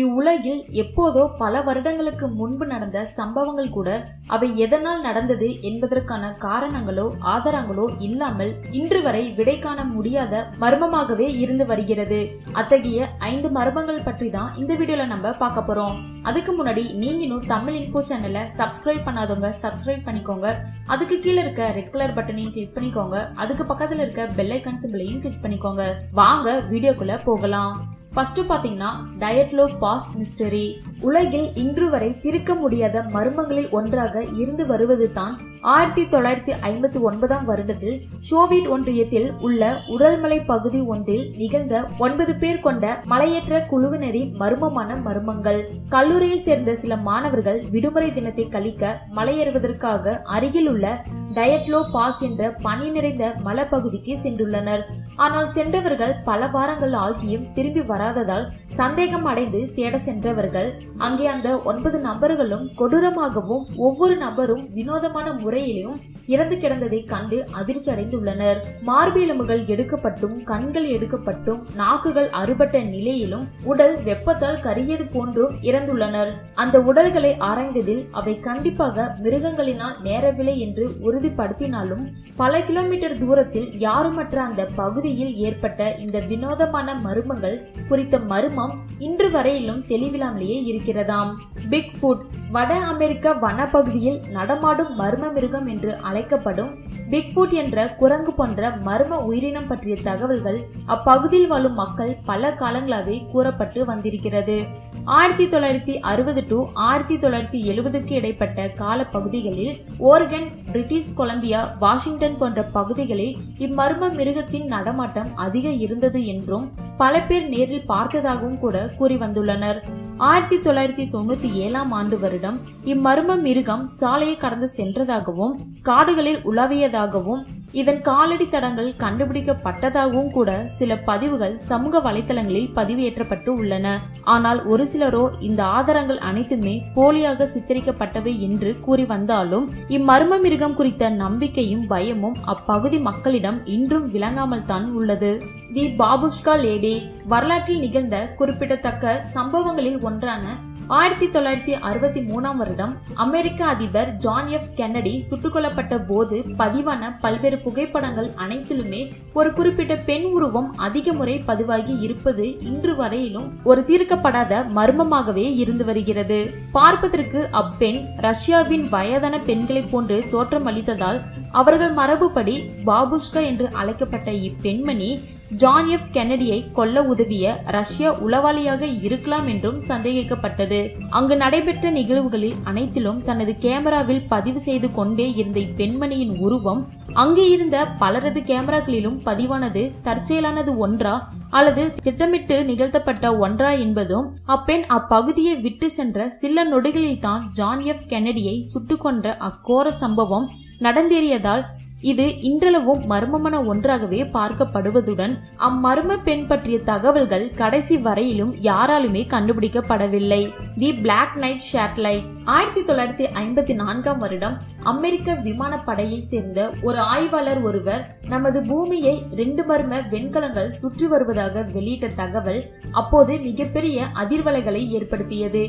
இவ்வுலகில் எப்போதோ பல வருடங்களுக்கு முன்பு நடந்த சம்பவங்கள் கூட அவை எதனால் நடந்தது என்பதற்கான காரணங்களோ ஆதாரங்களோ இல்லாமல் இன்று வரை விடை காண முடியாத மர்மமாகவே இருந்து வருகிறது. அத்தகைய ஐந்து மர்மங்கள் பற்றி தான் இந்த வீடியோல நம்ம பார்க்க போறோம். அதுக்கு முன்னாடி நீங்களும் தமிழ் இன்ஃபோ சேனலை சப்ஸ்கிரைப் பண்ணாதவங்க சப்ஸ்கிரைப் பண்ணிக்கோங்க. அதுக்கு கீழே இருக்க ரெட் கலர் பட்டனையும் கிளிக் பண்ணிக்கோங்க. அதுக்கு பக்கத்துல இருக்க பெல் ஐக்கன் சிம்பிளையும் கிளிக் பண்ணிக்கோங்க. வாங்க வீடியோக்குள்ள போகலாம். ஃபர்ஸ்ட் பாத்தீங்கன்னா டயட்லோ பாஸ் மிஸ்டரி உலகில் இன்று வரை திருக்க முடியாத மர்மங்களில் ஒன்றாக இருந்து வருவது தான் ஆயிரத்தி தொள்ளாயிரத்தி ஐம்பத்தி ஒன்பதாம் வருடத்தில் சோவியத் ஒன்றியத்தில் உள்ள உடல்மலை பகுதி ஒன்றில் நிகழ்ந்த ஒன்பது பேர் கொண்ட மலையேற்ற குழுவினரின் மர்மமான மர்மங்கள். கல்லூரியை சேர்ந்த சில மாணவர்கள் விடுமுறை தினத்தை கழிக்க மலையேறுவதற்காக அருகில் உள்ள டயட்லோ பாஸ் என்ற பனி நிறைந்த மலைப்பகுதிக்கு சென்றுள்ளனர். ஆனால் சென்றவர்கள் பல வாரங்கள் ஆகியும் திரும்பி வராததால் சந்தேகம் அடைந்து தேட சென்றவர்கள். அங்கே அந்த ஒன்பது நபர்களும் கொடூரமாகவும் ஒவ்வொரு நபரும் வினோதமான முறையிலும் இறந்து கிடந்ததை கண்டு அதிர்ச்சி அடைந்துள்ளனர் மார்பெலும்புகள் எடுக்கப்பட்டும் கண்கள் எடுக்கப்பட்டும் நாக்குகள் அறுபட்ட நிலையிலும் உடல் வெப்பத்தால் கரியது போன்றும் இறந்துள்ளனர். அந்த உடல்களை ஆராய்ந்ததில் அவை கண்டிப்பாக மிருகங்களினால் நேரவில்லை என்று உறுதிப்படுத்தினாலும் பல கிலோமீட்டர் தூரத்தில் யாருமற்ற அந்த பகுதியில் ஏற்பட்ட இந்த வினோதமான மர்மங்கள் குறித்த மர்மம் இன்று வரையிலும் தெளிவில்லாமலேயே இருக்கிறதாம். பிக் ஃபுட் வட அமெரிக்க வனப்பகுதியில் நடமாடும் மர்ம மிருகம் என்று அழைக்கப்படும் பிக்ஃபுட் என்ற குரங்கு போன்ற மர்ம உயிரினம் பற்றிய தகவல்கள் அப்பகுதியில் வாழும் மக்கள் பல காலங்களாகவே கூறப்பட்டு வந்திருக்கிறது. ஆயிரத்தி தொள்ளாயிரத்தி அறுபது டு ஆயிரத்தி தொள்ளாயிரத்தி எழுபதுக்கு இடைப்பட்ட கால பகுதிகளில் ஓர்கன் பிரிட்டிஷ் கொலம்பியா வாஷிங்டன் போன்ற பகுதிகளில் இம்மர்ம மிருகத்தின் நடமாட்டம் அதிக இருந்தது என்றும் பல பேர் நேரில் பார்த்ததாகவும் கூட கூறி வந்துள்ளனர். ஆயிரத்தி தொள்ளாயிரத்தி தொண்ணூத்தி ஏழாம் ஆண்டு வருடம் இம்மர்ம மிருகம் சாலையை கடந்து சென்றதாகவும் காடுகளில் உலவியதாகவும் இதன் காலடி தடங்கள் கண்டுபிடிக்கப்பட்டதாகவும் கூட சில பதிவுகள் சமூக வலைதளங்களில் பதிவேற்றப்பட்டு உள்ளன. ஆனால் ஒரு சிலரோ இந்த ஆதாரங்கள் அனைத்துமே போலியாக சித்தரிக்கப்பட்டவை என்று கூறி வந்தாலும் இம்மர்ம மிருகம் குறித்த நம்பிக்கையும் பயமும் அப்பகுதி மக்களிடம் இன்றும் விளங்காமல் தான் உள்ளது. The babushka lady. வரலாற்றில் நிகழ்ந்த குறிப்பிடத்தக்க சம்பவங்களில் ஒன்றான ஆயிரத்தி தொள்ளாயிரத்தி அறுபத்தி மூணாம் வருடம் அமெரிக்க அதிபர் ஜான் எஃப் கென்னடி சுட்டுக் கொல்லப்பட்ட போது பதிவான பல்வேறு புகைப்படங்கள் அனைத்திலுமே ஒரு குறிப்பிட்ட பெண் உருவம் அதிக முறை பதிவாகி இருப்பது இன்று வரையிலும் ஒரு தீர்க்கப்படாத மர்மமாகவே இருந்து வருகிறது. பார்ப்பதற்கு அப்பெண் ரஷ்யாவின் வயதான பெண்களைப் போன்று தோற்றமளித்ததால் அவர்கள் மரபுப்படி பாபுஷ்கா என்று அழைக்கப்பட்ட இப்பெண்மணி ஜான் எஃப் கென்னடியை கொல்ல உதவிய ரஷ்ய உளவாளியாக இருக்கலாம் என்றும் சந்தேகிக்கப்பட்டது. அங்கு நடைபெற்ற நிகழ்வுகளில் அனைத்திலும் தனது கேமராவில் பதிவு செய்து கொண்டே இருந்த இப்பெண்மணியின் உருவம் அங்கே இருந்த பலரது கேமராக்களிலும் பதிவானது தற்செயலானது ஒன்றா அல்லது திட்டமிட்டு நிகழ்த்தப்பட்ட ஒன்றா என்பதும் அப்பெண் அப்பகுதியை விட்டு சென்ற சில நொடிகளில் தான் ஜான் எஃப் கென்னடியை சுட்டுக்கொன்ற அக்கோர சம்பவம் நடந்தேறியதால் இது இன்றளவும் மர்மமான ஒன்றாகவே பார்க்கப்படுவதுடன் அம்மர்ம பெண் பற்றிய தகவல்கள் கடைசி வரையிலும் யாராலுமே கண்டுபிடிக்கப்படவில்லை. தி பிளாக் நைட் சேட்டலைட் ஆயிரத்தி தொள்ளாயிரத்தி ஐம்பத்தி நான்காம் வருடம் அமெரிக்க விமானப்படையை சேர்ந்த ஒரு ஆய்வாளர் ஒருவர் நமது பூமியை ரெண்டு மர்ம வெண்கலங்கள் சுற்றி வருவதாக வெளியிட்ட தகவல் அப்போது மிகப்பெரிய அதிர்வலைகளை ஏற்படுத்தியது.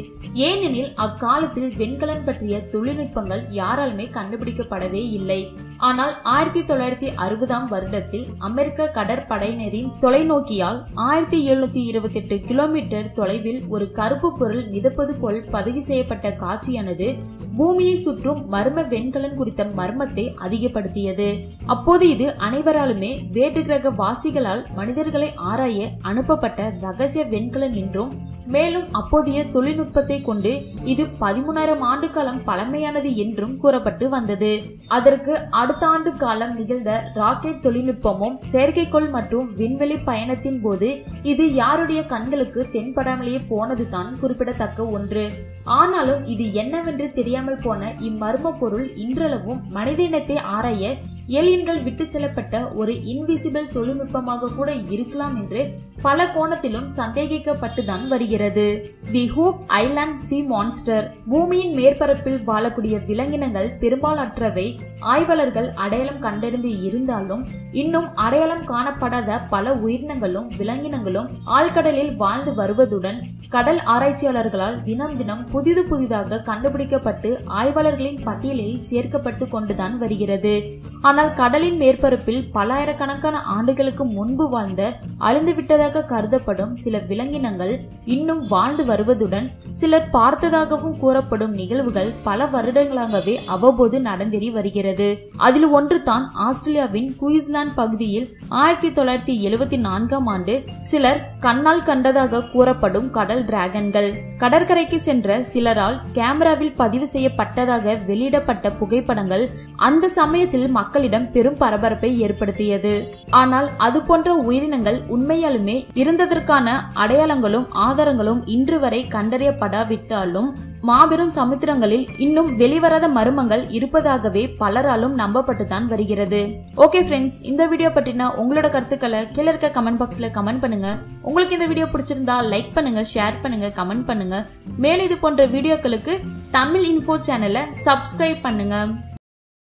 ஏனெனில் அக்காலத்தில் வெண்கலம் பற்றிய தொழில்நுட்பங்கள் யாராலுமே கண்டுபிடிக்கப்படவே இல்லை. ஆனால் ஆயிரத்தி தொள்ளாயிரத்தி அறுபதாம் வருடத்தில் அமெரிக்க கடற்படையினரின் தொலைநோக்கியால் ஆயிரத்தி எழுநூத்தி இருபத்தி எட்டு கிலோமீட்டர் தொலைவில் ஒரு கருப்பு பொருள் மிதப்பது போல் பதிவு செய்யப்பட்ட காட்சியானது பூமியை சுற்றும் மர்ம வெண்கலன் குறித்த மர்மத்தை அதிகப்படுத்தியது. அப்போது இது அனைவராலுமே வேற்று கிரக வாசிகளால் மனிதர்களை ஆராய அனுப்பப்பட்ட ரகசிய வெண்கலன் என்றும் மேலும் அப்போதைய தொழில்நுட்பத்தை கொண்டு இது பதிமூணாயிரம் ஆண்டு காலம் பழமையானது என்றும் கூறப்பட்டு வந்தது. அதற்கு அடுத்த ஆண்டு காலம் நிகழ்ந்த ராக்கெட் தொழில்நுட்பமும் செயற்கைக்கோள் மற்றும் விண்வெளி பயணத்தின் போது இது யாருடைய கண்களுக்கு தென்படாமலேயே போனதுதான் குறிப்பிடத்தக்க ஒன்று. ஆனாலும் இது என்னவென்று தெரியாமல் தெரியாமல் போன இம்மர்ம பொருள் இன்றளவும் மனித இனத்தை ஆராய ஏலியன்கள் விட்டு செல்லப்பட்ட ஒரு இன்விசிபிள் தொழில்நுட்பமாக கூட இருக்கலாம் என்று பல கோணத்திலும் சந்தேகிக்கப்பட்டுதான் வருகிறது. The hook island sea monster பூமியின் மேற்பரப்பில் வாழக்கூடிய விலங்கினங்கள் பெரும்பாலற்றவை ஆய்வாளர்கள் அடையாளம் கண்டறிந்து இருந்தாலும் இன்னும் அடையாளம் காணப்படாத பல உயிரினங்களும் விலங்கினங்களும் ஆழ்கடலில் வாழ்ந்து வருவதுடன் கடல் ஆராய்ச்சியாளர்களால் தினம் தினம் புதிது புதிதாக கண்டுபிடிக்கப்பட்டு ஆய்வாளர்களின் பட்டியலில் சேர்க்கப்பட்டு கொண்டுதான் வருகிறது. ஆனால் கடலின் மேற்பரப்பில் பல்லாயிரக்கணக்கான ஆண்டுகளுக்கு முன்பு வாழ்ந்த அழிந்துவிட்டதாக கருதப்படும் சில விலங்கினங்கள் இன்னும் வாழ்ந்து வருவதுடன் சிலர் பார்த்ததாகவும் கூறப்படும் நிகழ்வுகள் பல வருடங்களாகவே அவ்வப்போது நடந்தேறி வருகிறது. அதில் ஒன்று தான் ஆஸ்திரேலியாவின் குயிஸ்லாந்து பகுதியில் ஆயிரத்தி தொள்ளாயிரத்தி எழுபத்தி நான்காம் ஆண்டு சிலர் கண்ணால் கண்டதாக கூறப்படும் கடல் டிராகன்கள். கடற்கரைக்கு சென்ற சிலரால் கேமராவில் பதிவு செய்ய செய்யப்பட்டதாக வெளியிடப்பட்ட புகைப்படங்கள் அந்த சமயத்தில் மக்களிடம் பெரும் பரபரப்பை ஏற்படுத்தியது. ஆனால் அது போன்ற உயிரினங்கள் உண்மையாலுமே இருந்ததற்கான அடையாளங்களும் ஆதாரங்களும் இன்று வரை கண்டறியப்படாவிட்டாலும் மாபெரும் சமுத்திரங்களில் இன்னும் வெளிவராத மர்மங்கள் இருப்பதாகவே பலராலும் நம்பப்பட்டுதான் வருகிறது. ஓகே ஃப்ரெண்ட்ஸ் இந்த வீடியோ பற்றின உங்களோட கருத்துக்களை கீழே இருக்க கமெண்ட் பாக்ஸ்ல கமெண்ட் பண்ணுங்க. உங்களுக்கு இந்த வீடியோ பிடிச்சிருந்தா லைக் பண்ணுங்க ஷேர் பண்ணுங்க கமெண்ட் பண்ணுங்க. மேலும் இது போன்ற வீடியோக்களுக்கு தமிழ் இன்ஃபோ சேனலை சப்ஸ்கிரைப் பண்ணுங்கள்